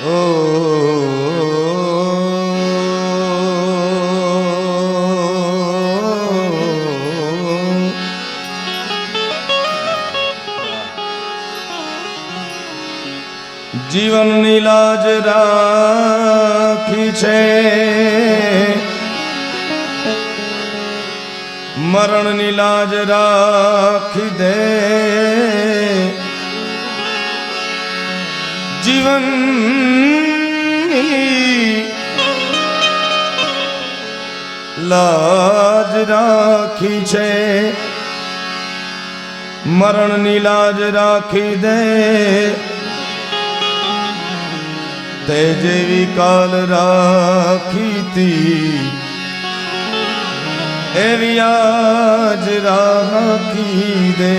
જીવનની લાજ રાખી છે. મરણની લાજ રાખી દે. જીવન લાજ રાખી છે મરણની લાજ રાખી દે તે જેવી કાલ રાખી તી એવી આજ રાખી દે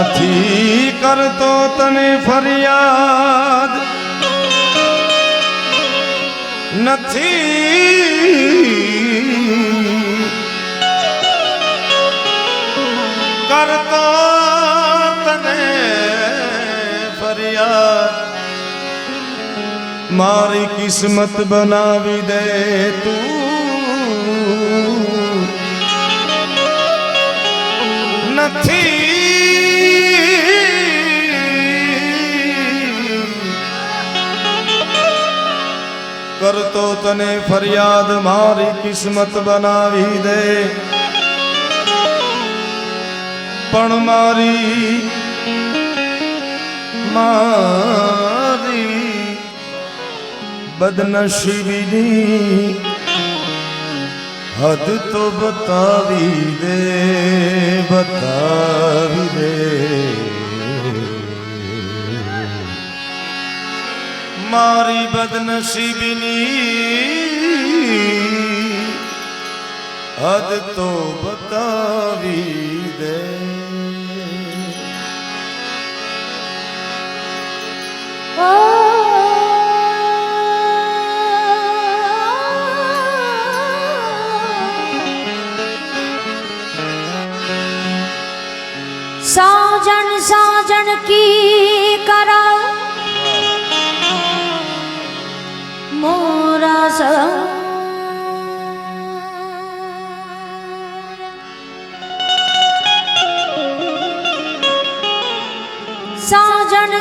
નથી કરતો તને ફરિયાદ. નથી. કરતો તને ફરિયાદ. મારી કિસ્મત બનાવી દે તું. કરતો તને ફરિયાદ મારી કિસ્મત બનાવી દે. પણ મારી મારી બદનસીબીની હદ તો બતાવી દે બતાવી બદનસીબીની હદ તો બતાવી દે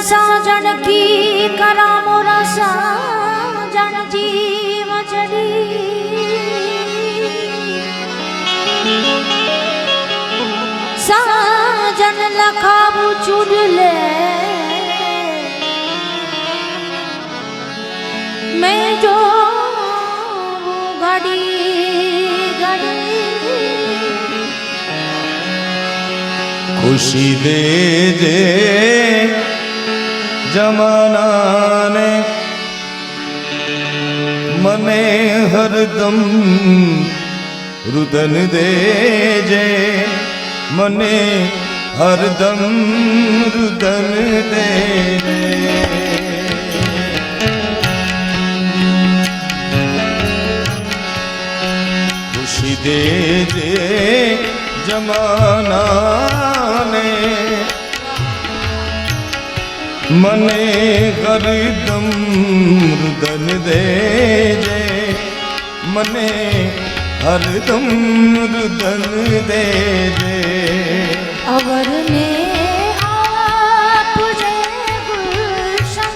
સાજણ કી કરા મોરા સાજણ જીવ ચડી સાજણ લખાવું ચુડલે મેં જો ઘડી ઘડી ખુશી દે જે જમાનાને મને હરદમ રુદન દેજે. મને હરદમ રુદન દેજે. ખુશી દેજે જમાનાને. મને કરદમ રુદન દેજે. મને હરદમ રુદન દેજે. આપજે ગુલશન.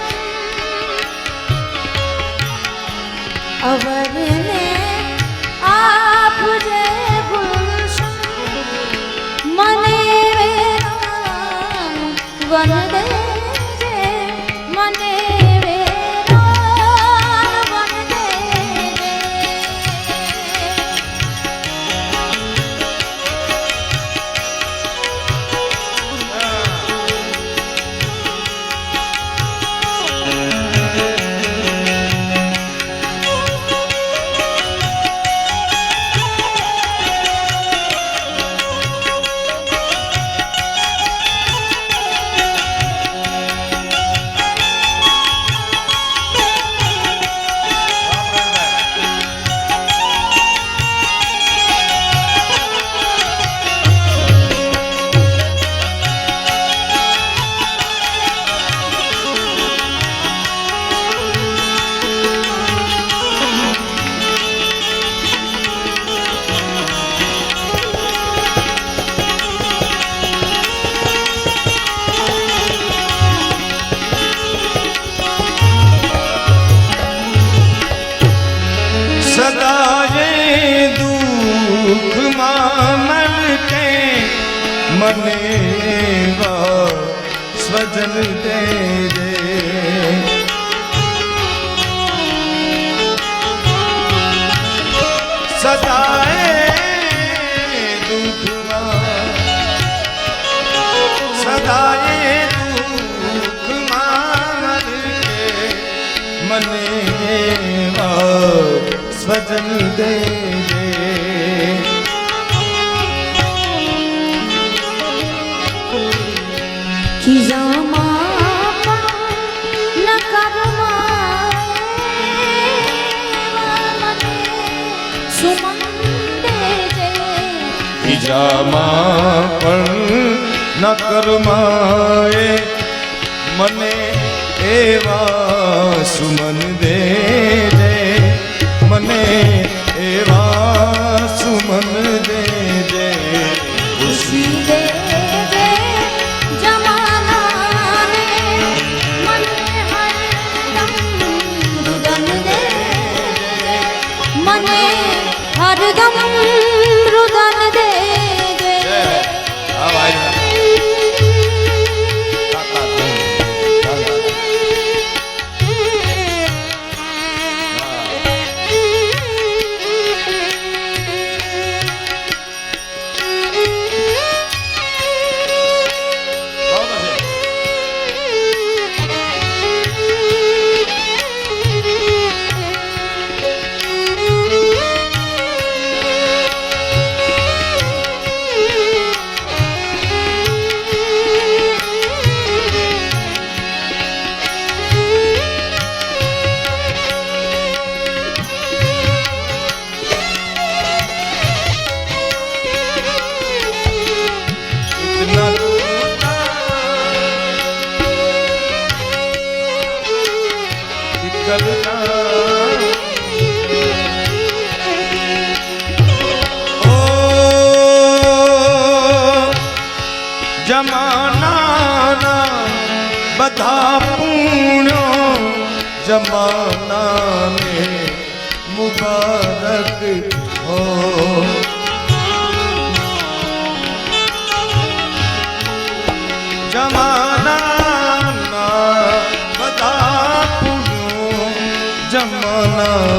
वनेव स्वजन तेरे सदाए दुखरा सदाए दुख मानर मने स्वजन दे બીજામાં પણ ન કરમાએ મને એવા સુમન દે મને ગલતા ઓ જમાનાના બધા પૂણ્યો જમાનાને મુબારક હો જમા જમાનાને